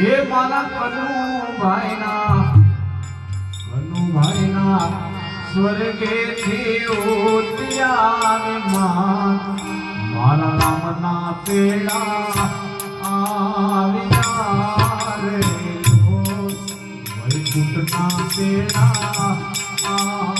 હે મારા કનુભાઈના કનુભાઈના સ્વર્ગે થી ઉત્યારમાં મારા રામના પેડા આવ્યા રે. વૈકુંઠના પેડા આ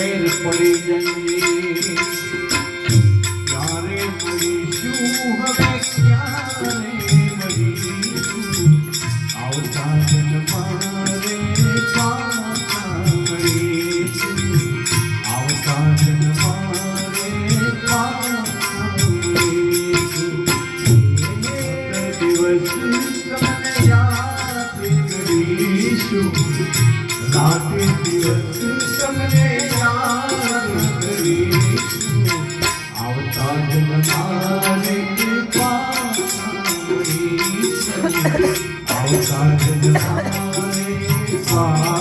de las. साथ साथ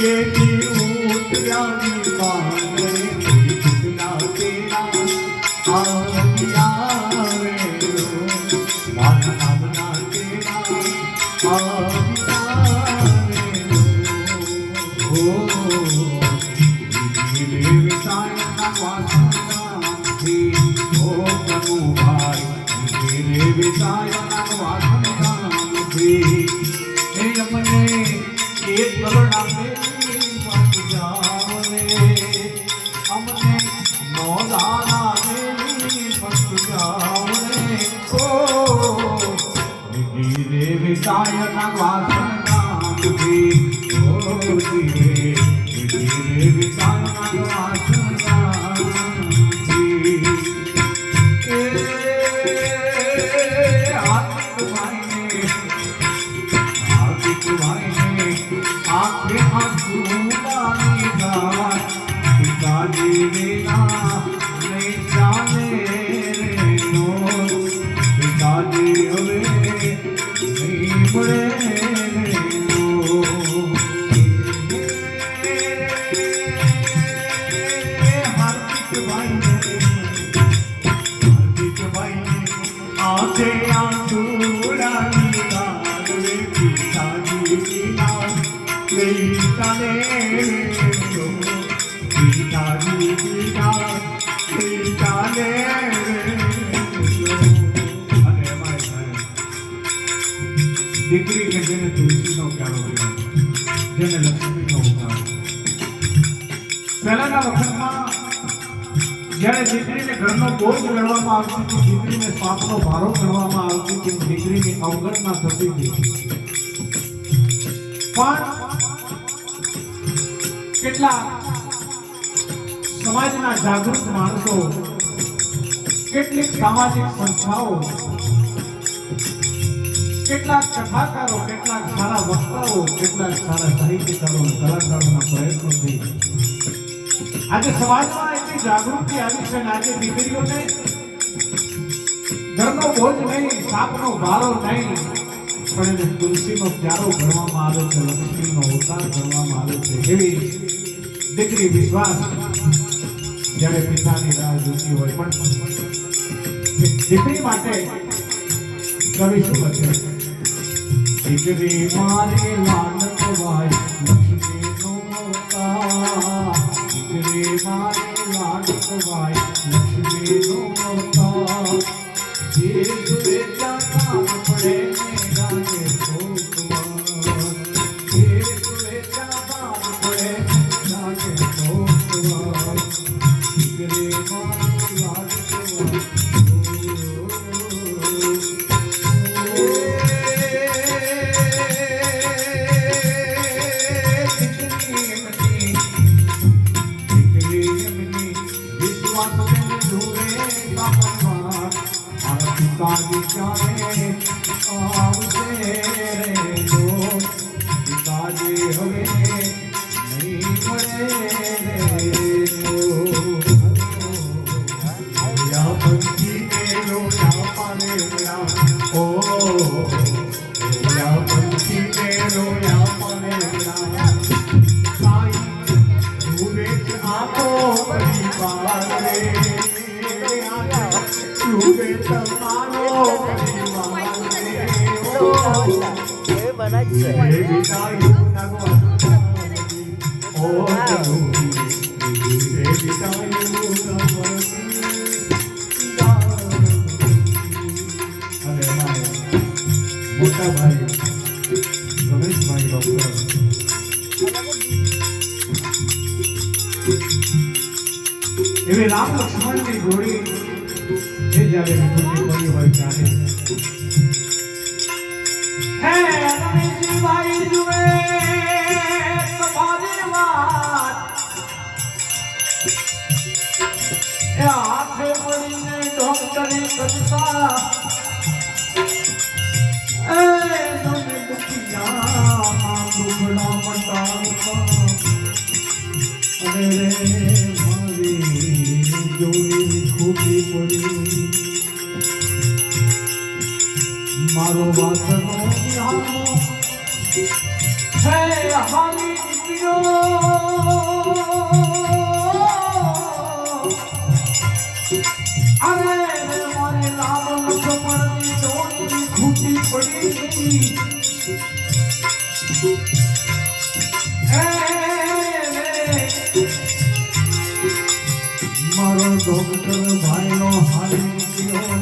જેથી ઉતરાની માંગણી વિતાય પહેલાના વખતમાં જ્યારે દીકરીને ઘરનો બોજ ગણવામાં આવતી હતી દીકરીને પાપનો ભારો ગણવામાં આવતી હતી દીકરીની અવગણના થતી હતી પણ કેટલા સમાજના જાગૃત માણસો કેટલીક સામાજિક સંસ્થાઓ કેટલાક કથાકારો કેટલાક સારા વક્તાઓ કેટલાક સારા સાહિત્યકારો કલાકારોના પ્રયત્નોથી આજે સમાજમાં એટલી જાગૃતિ આવી છે આજે દીકરીઓને ઘરનો બોજ નહીં, સાપનો ભારો નહીં, પણ એને તુલસીનો પ્યારો ભરવામાં આવે છે, લક્ષ્મીનો અવતાર ભણવામાં આવ્યો છે એવી દીકરી વિશ્વાસ જ્યારે પિતાની રાહ જોતી હોય. પણ દીકરી માટે કવિ શું લખે દીકરી મારી લાલ કવાય લક્ષ્મીનો મારી લાડકવાય લક્ષ્મીનો અવતાર જે મોટા ભાઈ રામ લક્ષ્મણની જોડી એ જ્યારે વિભૂતિ પડી હોય ત્યારે હાથે મળીને ડોક્ટરી કરતા દુખિયા દુખડા ખોટી પડી મારો વાસનો ન્યાનો હે હાલી અરે મારી ડોક્ટર ભાઈ દેવિયા,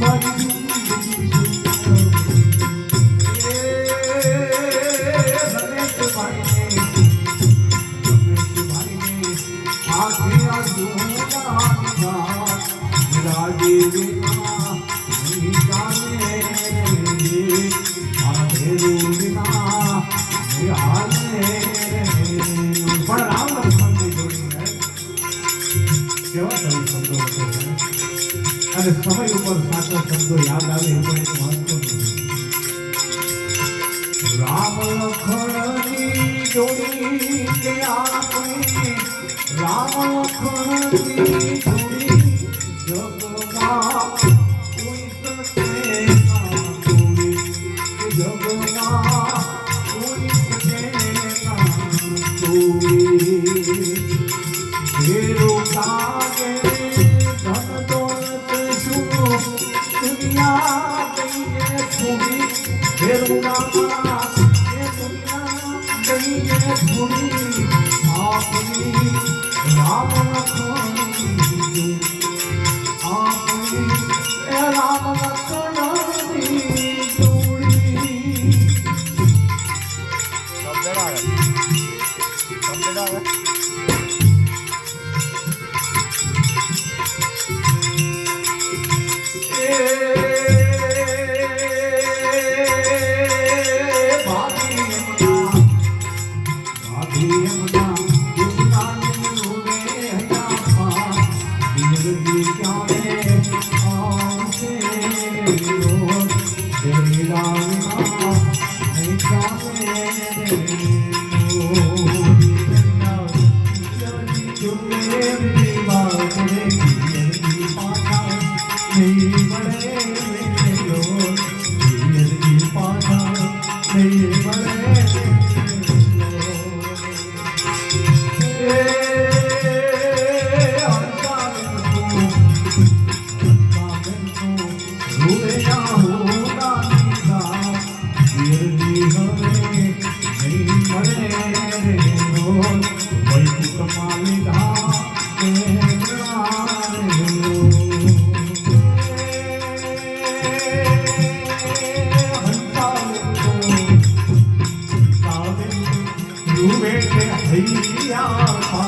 મારી જોડી કે Yeah.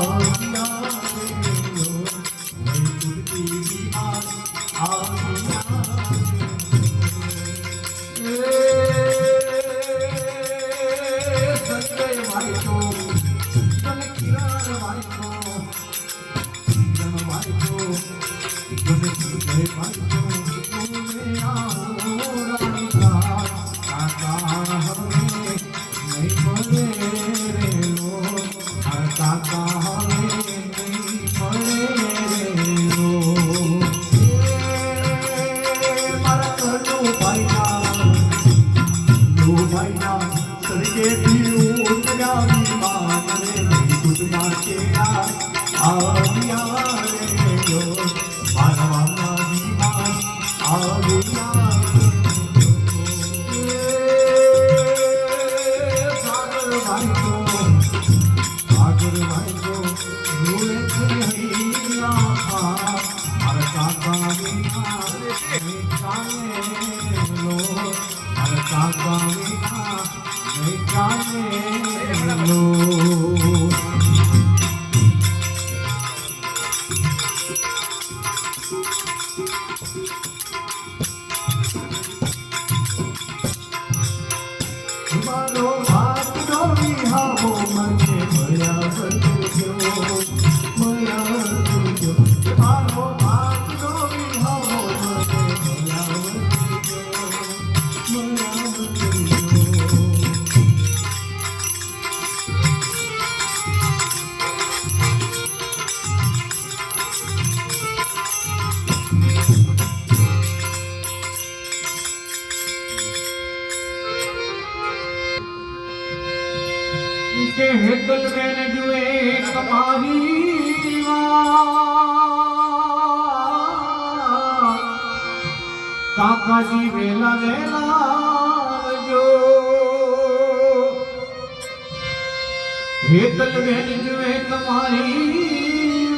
Oh. জানে লো আর কাবা মিঠা વિગત વહેજવે તમારી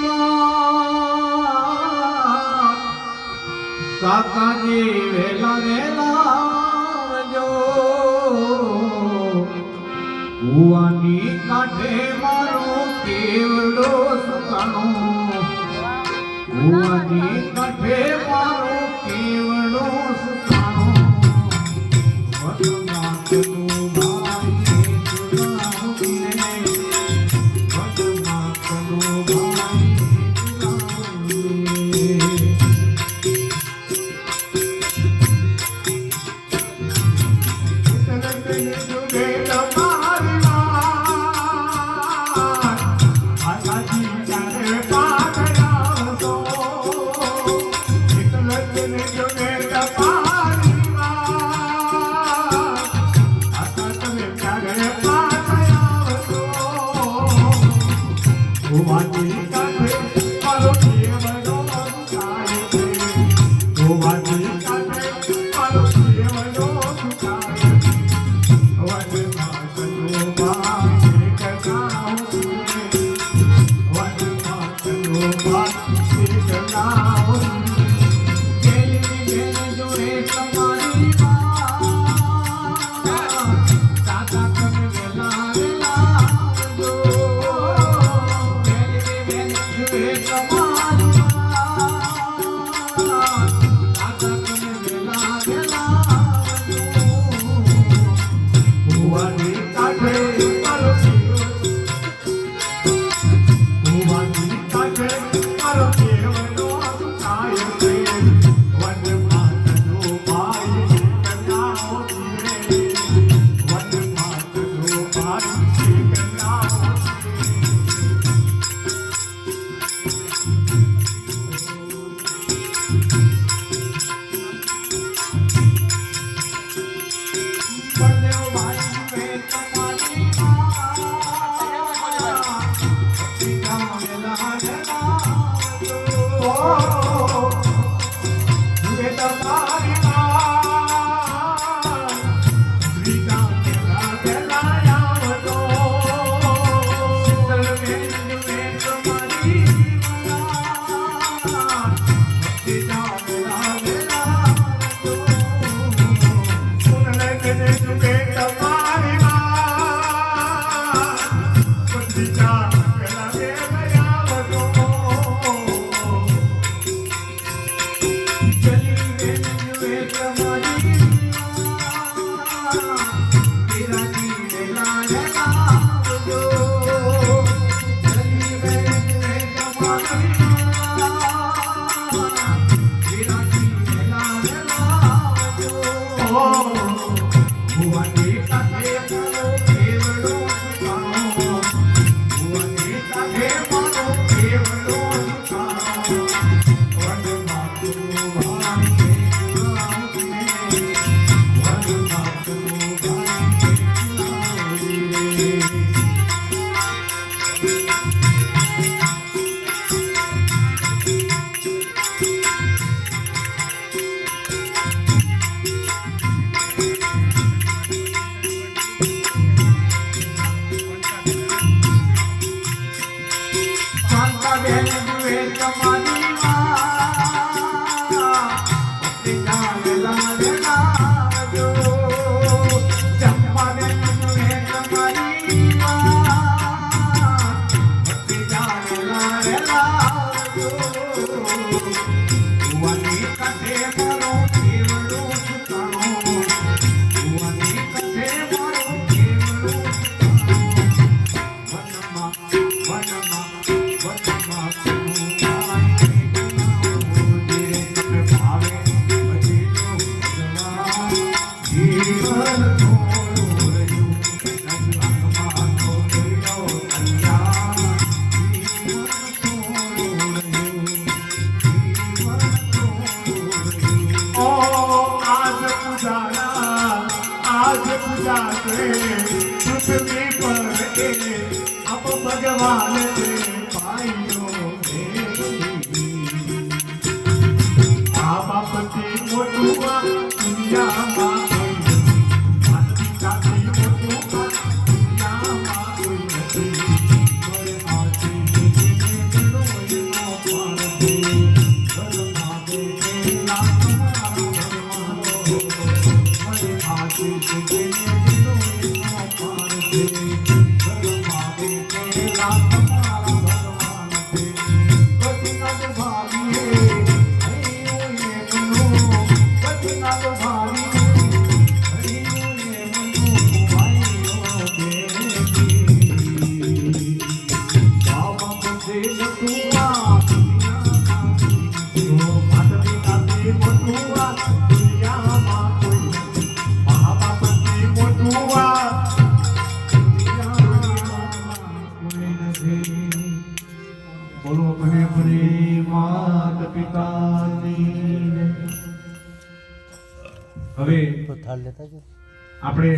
કાકાજી વેલા વેલા જો. કુવાની કાંઠે મારો કેવડો સુકાણો. કાંઠે મારો जाना आज पूजा करे કઠિના તો ભાગીએ કઠિના તો ભાગીએ ભાર લેતા છે આપણે